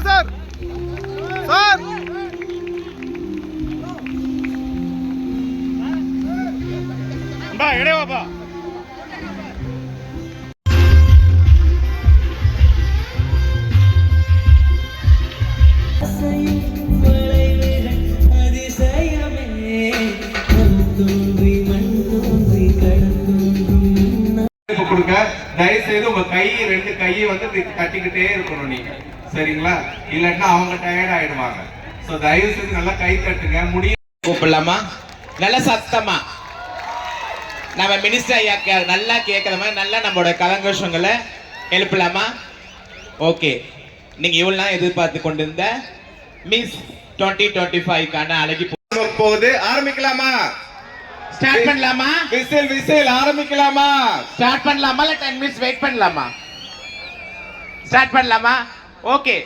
Sir sir. பா இடைவாப்பா கொடுக்க தயவு செய்து உங்க கை ரெண்டு கையை வந்து கட்டிக்கிட்டே இருக்கணும் நீங்க. சரிங்களா? இல்லைன்னா அவங்க டயர்ட் ஆயிடுவாங்க. சோ தயவு செய்து நல்லா கை தட்டுங்க. முடிய கூப்பிடலாமா? நல்ல சத்தமா. நம்ம மினிஸ்டர் ஐயா கே- நல்லா கேட்குற மாதிரி நல்லா நம்மளோட கலங்கோஷங்களை எழுப்பலாமா? ஓகே நீங்க இவ்வளவு நாள் எதிர்பார்த்து கொண்டிருந்த மிஸ் டுவெண்ட்டி டுவெண்ட்டி ஃபைவ்க்கான அழகி போகுது. ஆரம்பிக்கலாமா? ஸ்டார்ட் பண்ணலாமா? Whistle whistle. ஆரம்பிக்கலாமா? ஸ்டார்ட் பண்ணலாமா? இல்ல டென் மினிட்ஸ் வெயிட் பண்ணலாமா? ஸ்டார்ட் பண்ணலாமா? ஓகே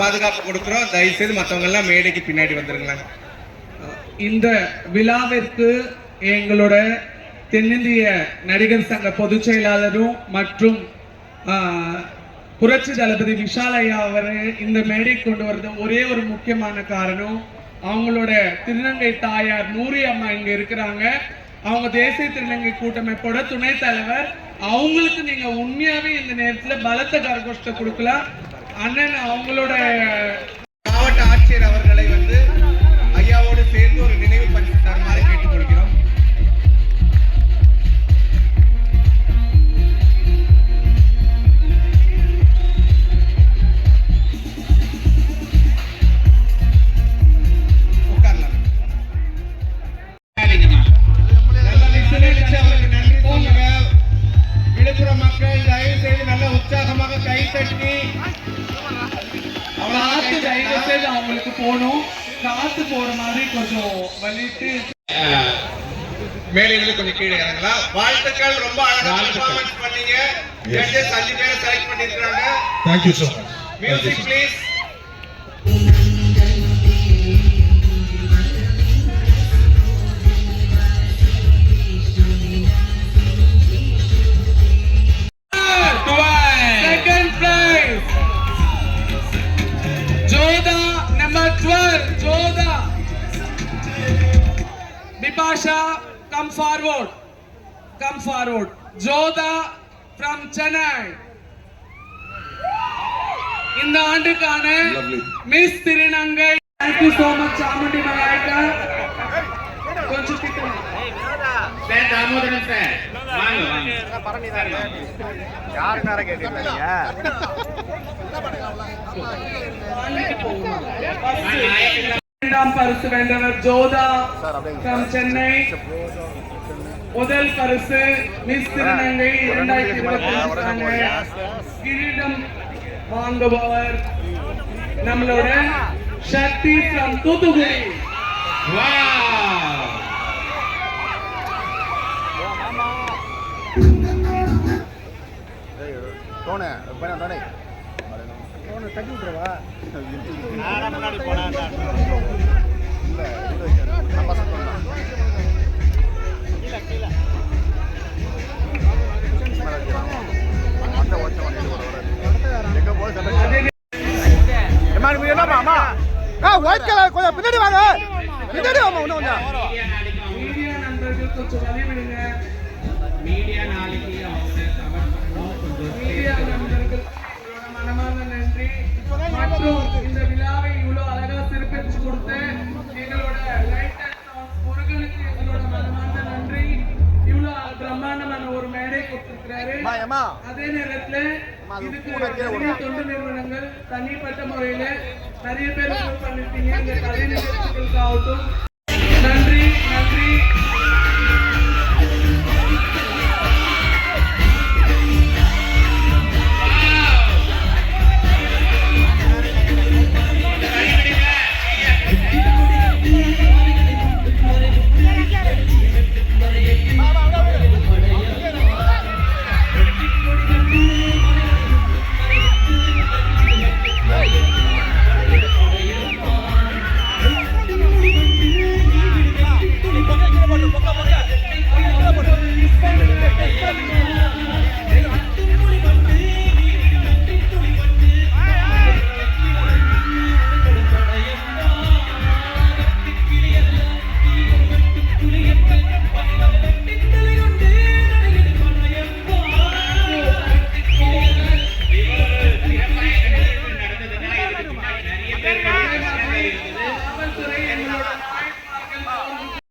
பாதுகாப்பு கொடுக்குறோம். தயவு செய்து மத்தவங்க எல்லாம் மேடைக்கு பின்னாடி வந்துருங்களேன். இந்த விழாவிற்கு எங்களோட தென்னிந்திய நடிகர் சங்க பொதுச் செயலாளரும் மற்றும் புரட்சி தளபதி விஷால் ஐயா இந்த மேடைக்கு கொண்டு வரது ஒரே ஒரு முக்கியமான காரணம். அவங்களோட திருநங்கை தாயார் நூரி அம்மா இங்க இருக்கிறாங்க. அவங்க தேசிய திருநங்கை கூட்டமைப்போட துணைத் தலைவர். அவங்களுக்கு நீங்க உண்மையாவே இந்த நேரத்துல பலத்த கரகோஷ்ட கொடுக்கலாம். அண்ணன் அவங்களோட மாவட்ட ஆட்சியர் அவர்கள் செய்து அவங்களுக்கு போகணும். காத்து போற மாதிரி கொஞ்சம் வலிட்டு மேலிருந்து கொஞ்சம் கீழே இறங்கலாம். வாழ்த்துக்கள். ரொம்ப அழகா பெர்ஃபார்மன்ஸ் பண்ணீங்க. ஜட்ஜஸ் அஞ்சு பேரை செலக்ட் பண்ணிருக்காங்க. Thank you music. Please forward. Come forward. Jodha from Chennai. இந்த ஆண்டுக்கான மிஸ் திருநங்கை thank you so much Chamundi Malaika கொஞ்சம் கிட்ட சார் தாமோதரன் சார் வாங்க வாங்க. இரண்டாம் பரிசு வென்றவர் ஜோதா சென்னை. முதல் பரிசு மிஸ் திருநங்கை இரண்டாயிரத்தி இருபத்தி கிரீடம் வாங்குபவர் நம்மளோட Sakthi from Thoothukudi. Wow white colour கொஞ்சம் பின்னாடி வாங்க பின்னாடி வாங்க இன்னும் மீடியா நண்பர்கள் கொஞ்சம் வழி விடுங்க மீடியா நாளைக்கு அவங்க மீடியா நண்பர்கள் மனமார்ந்த நன்றி. மற்றும் இந்த விழாவை இவ்வளவு அழகா சிறப்பிச்சு கொடுத்த எங்களோட லைட் அண்ட் சவுண்ட் முருகனுக்கு எங்களோட மனமார்ந்த நன்றி. இவ்வளவு பிரம்மாண்டமான ஒரு மேடை கொடுத்திருக்கிறாரு. அதே நேரத்துல இதுக்கு நிறைய தொண்டு நிறுவனங்கள் தனிப்பட்ட முறையில நிறைய பேர் பண்ணிருக்கீங்க. இந்த கலை நிகழ்ச்சிகளுக்காகட்டும்